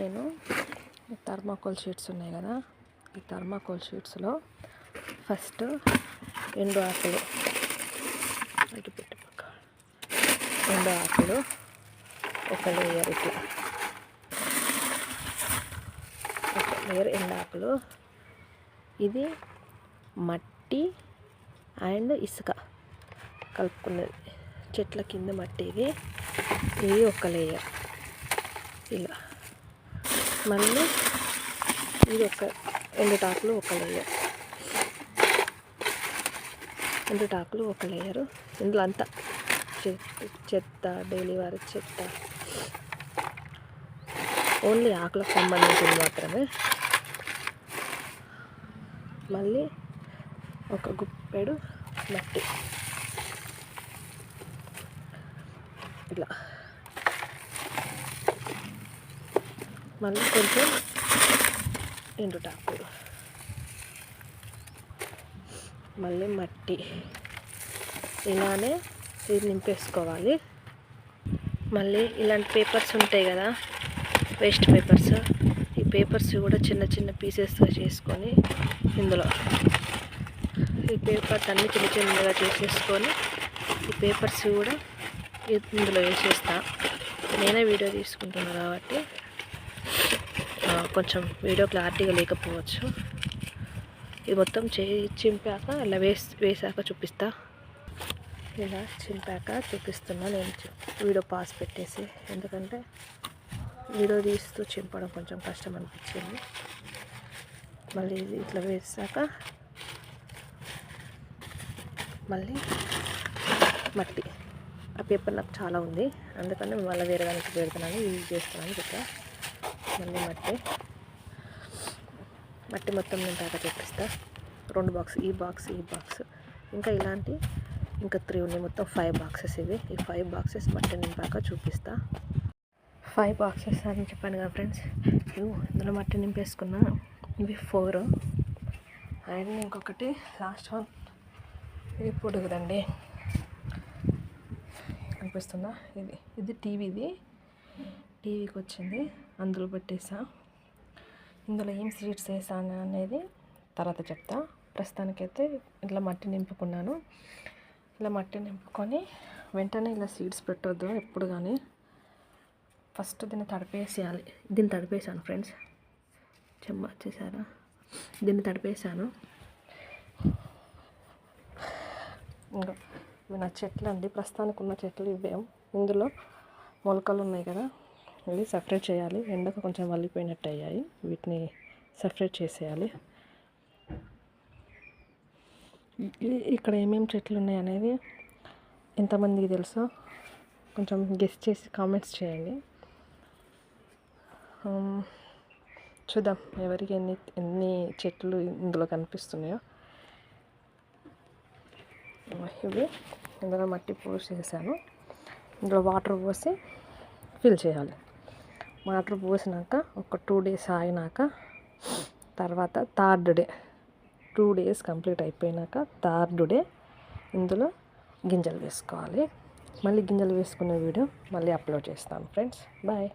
నేను thermocol sheets ఉన్నాయి కదా ఈ థర్మాకోల్ షీట్స్లో ఫస్ట్ ఎండు ఆకులు అటు పెట్టు పక్క ఎండు ఆకులు ఒక లేయర్ ఇట్లా. ఒక లేయర్ ఎండు ఆకులు. ఇది మట్టి అండ్ ఇసుక కలుపుకున్నది. చెట్ల కింద మట్టి ఇది ఇది ఒక లేయర్ మళ్ళీ ఇది ఒక ఎండుటాకులు ఒక లేయర్ ఎండుటాకులు ఒక లేయరు ఇందులో అంతా చెత్త చెత్త డైలీ వారి చెత్త. ఓన్లీ ఆకులకు సంబంధించింది మాత్రమే. మళ్ళీ ఒక గుప్పెడు మట్టి. ఇట్లా. మళ్ళీ కొంచెం ఎండుటాకు మళ్ళీ మట్టి. ఇలానే ఇది నింపేసుకోవాలి. మళ్ళీ ఇలాంటి పేపర్స్ ఉంటాయి కదా వేస్ట్ పేపర్స్. ఈ పేపర్స్ కూడా చిన్న చిన్న పీసెస్గా చేసుకొని ఇందులో ఈ పేపర్స్ అన్ని చిన్న చిన్నగా చేసేసుకొని ఈ పేపర్స్ కూడా ఇందులో వేసేస్తా. నేనే వీడియో తీసుకుంటున్నాను కాబట్టి. కొంచెం వీడియో క్లారిటీగా లేకపోవచ్చు. ఇది మొత్తం చేయి చింపాక ఇలా వేసి వేసాక చూపిస్తా. ఇలా చింపాక చూపిస్తున్నా నేను వీడియో పాస్ పెట్టేసి. ఎందుకంటే వీడియో తీస్తూ చింపడం కొంచెం కష్టం అనిపించింది. మళ్ళీ ఇది ఇట్లా వేసాక మళ్ళీ మట్టి. ఆ పేపర్ నాకు చాలా ఉంది. అందుకని మళ్ళీ వేరే దానికి పెడుతున్నాను యూజ్ చేస్తున్నాను చెప్పా. మళ్ళీ మట్టి. మట్టి మొత్తం నేను దాకా చూపిస్తా రెండు బాక్స్ ఈ బాక్స్ ఈ బాక్స్. ఇంకా ఇలాంటి ఇంకా త్రీ ఉన్నాయి. మొత్తం ఫైవ్ బాక్సెస్ ఇవి. ఈ ఫైవ్ బాక్సెస్ మట్టి నింపాక చూపిస్తా. ఫైవ్ బాక్సెస్ అని చెప్పాను కదా ఫ్రెండ్స్ ఇవి ఇందులో మట్టి నింపేసుకున్నా. ఇవి ఫోర్ అండ్ ఇంకొకటి లాస్ట్ వన్ ఇది పొడుగుదండి. కనిపిస్తుందా? ఇది ఇది టీవీది టీవీకి వచ్చింది. అందులో పెట్టేసా. ఇందులో ఏం సీడ్స్ వేసాను అనేది తర్వాత చెప్తా. ప్రస్తుతానికైతే ఇట్లా మట్టి నింపుకున్నాను. ఇలా మట్టి నింపుకొని వెంటనే ఇలా సీడ్స్ పెట్టొద్దు ఎప్పుడు కానీ. ఫస్ట్ దీన్ని తడిపేసేయాలి. దీన్ని తడిపేసాను ఫ్రెండ్స్. చెమ్మ వచ్చేసారా? దీన్ని తడిపేసాను ఇంకా ఇవి నా చెట్లు అండి ప్రస్తుతానికి ఉన్న చెట్లు ఇవేం ఇందులో మొలకలు ఉన్నాయి కదా. ఇవి సపరేట్ చేయాలి. ఎండకు కొంచెం వల్లిపోయినట్టు అయ్యాయి వీటిని సపరేట్ చేసేయాలి. ఇక్కడ ఏమేమి చెట్లు ఉన్నాయి అనేది ఎంతమందికి తెలుసో కొంచెం గెస్ చేసి కామెంట్స్ చేయండి. Um, చూద్దాం ఎవరికి ఎన్ని ఎన్ని చెట్లు ఇందులో కనిపిస్తున్నాయో. Oh, ఇవి ఇందులో మట్టి పోసేసాను ఇందులో వాటర్ పోసి ఫిల్ చేయాలి. వాటర్ పోసినాక ఒక టూ డేస్ ఆగినాక తర్వాత third day two days complete అయిపోయినాక థర్డ్ డే ఇందులో గింజలు వేసుకోవాలి. మళ్ళీ గింజలు వేసుకునే వీడియో మళ్ళీ అప్లోడ్ చేస్తాను ఫ్రెండ్స్. బాయ్.